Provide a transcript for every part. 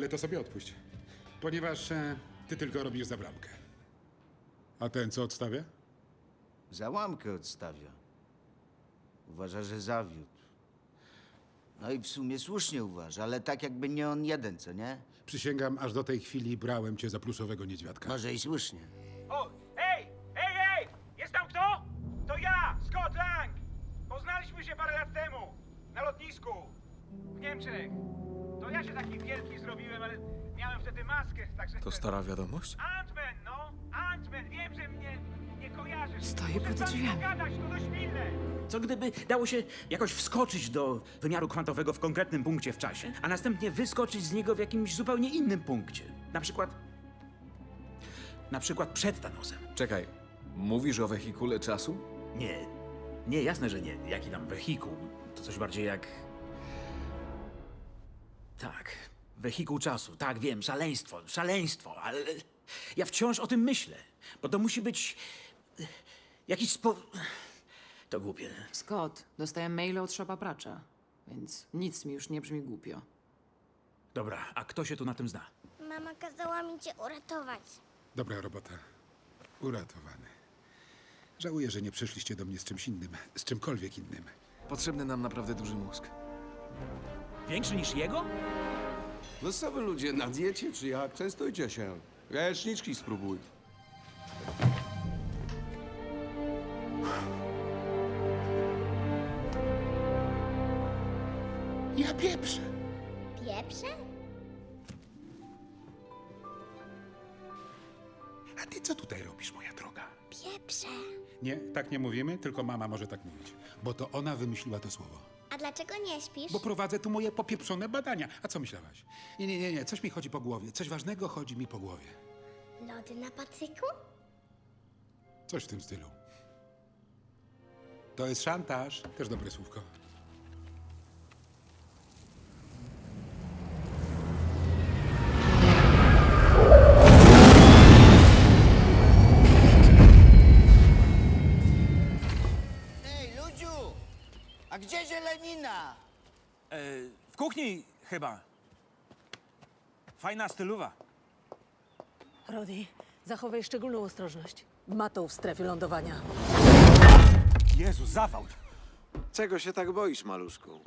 Ale to sobie odpuść. Ponieważ e, ty tylko robisz za bramkę. A ten co odstawia? Załamkę odstawia. Uważa, że zawiódł. No i w sumie słusznie uważa, ale tak jakby nie on jeden, co nie? Przysięgam, aż do tej chwili brałem cię za pluszowego niedźwiadka. Może i słusznie. Wielki zrobiłem, ale miałem wtedy maskę, także... To stara wiadomość? Ant-Man, no! Ant-Man, wiem, że mnie nie kojarzysz. Stoję pod drzwiami. gadać, to dość pilne! Co gdyby dało się jakoś wskoczyć do wymiaru kwantowego w konkretnym punkcie w czasie, a następnie wyskoczyć z niego w jakimś zupełnie innym punkcie? Na przykład. Na przykład przed Thanosem. Czekaj, mówisz o wehikule czasu? Nie. Nie, jasne, że nie. Jaki tam wehikuł? To coś bardziej jak. Tak. Wehikuł czasu. Tak, wiem. Szaleństwo. Szaleństwo. Ale ja wciąż o tym myślę. Bo to musi być. e, Jakiś spo. To głupie. Scott, dostałem maile od Szopa Pracza, więc nic mi już nie brzmi głupio. Dobra, a kto się tu na tym zna? Mama kazała mi cię uratować. Dobra robota. Uratowany. Żałuję, że nie przyszliście do mnie z czymś innym, z czymkolwiek innym. Potrzebny nam naprawdę duży mózg. Większy niż jego? No co wy ludzie, na diecie czy jak? Częstujcie się. Jajeczniczki spróbuj. Ja pieprzę! Pieprze? A ty co tutaj robisz, moja droga? Pieprze. Nie, tak nie mówimy, tylko mama może tak mówić. Bo to ona wymyśliła to słowo. A dlaczego nie śpisz? Bo prowadzę tu moje popieprzone badania. A co myślałaś? Nie, nie, nie, nie, coś mi chodzi po głowie. Coś ważnego chodzi mi po głowie. Lody na patyku? Coś w tym stylu. To jest szantaż. Też dobre słówko. A gdzie zielenina? w kuchni chyba. Fajna stylowa. Rodi, zachowaj szczególną ostrożność. Matą w strefie lądowania. Jezu, zawał. Czego się tak boisz, maluszku?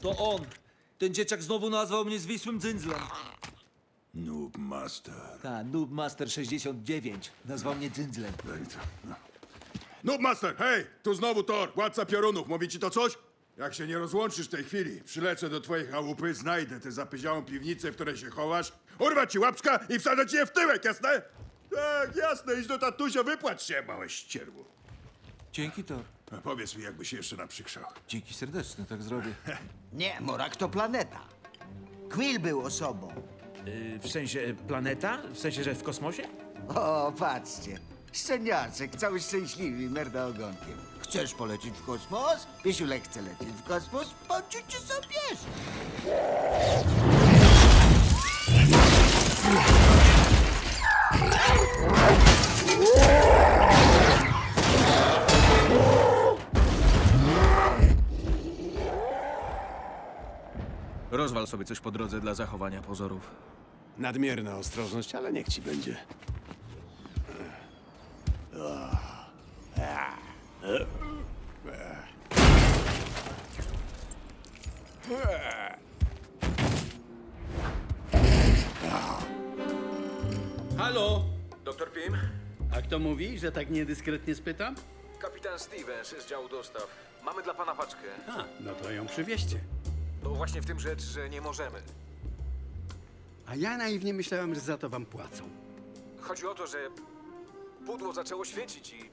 To on. Ten dzieciak znowu nazwał mnie zwisłym dzyndzlem. Noob Master. Ta, Noob Master 69. Nazwał mnie dzyndzlem. Noob Master, hej! Tu znowu Thor, władca piorunów. Mówi ci to coś? Jak się nie rozłączysz w tej chwili, przylecę do twojej chałupy, znajdę tę zapyziałą piwnicę, w której się chowasz, urwę ci łapska i wsadzę ci je w tyłek, jasne? Tak, jasne, idź do tatusia, wypłacz się, małe ścierwo. Dzięki, Thor. A powiedz mi, jakby się jeszcze naprzykrzał. Dzięki serdeczne, tak zrobię. Nie, Morak to planeta. Quill był osobą. W sensie planeta? W sensie, że w kosmosie? O, patrzcie. Szczeniaczek, cały szczęśliwy merda ogonkiem. Chcesz polecieć w kosmos? Piesiulek chce lecieć w kosmos? Poczuć się sobie. Rozwal sobie coś po drodze dla zachowania pozorów. Nadmierna ostrożność, ale niech ci będzie. Halo? Doktor Pym? A kto mówi, że tak niedyskretnie spytam? Kapitan Stevens z działu dostaw. Mamy dla pana paczkę. A, no to ją przywieźcie. To właśnie w tym rzecz, że nie możemy. A ja naiwnie myślałem, że za to wam płacą. Chodzi o to, że pudło zaczęło świecić i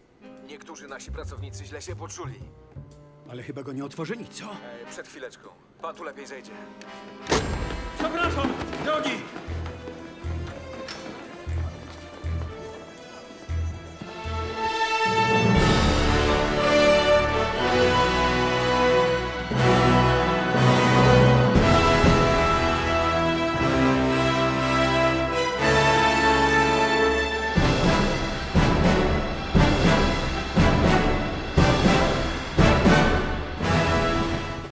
niektórzy nasi pracownicy źle się poczuli. Ale chyba go nie otworzyli, co? E, przed chwileczką. Pan tu lepiej zejdzie. Przepraszam, drogi!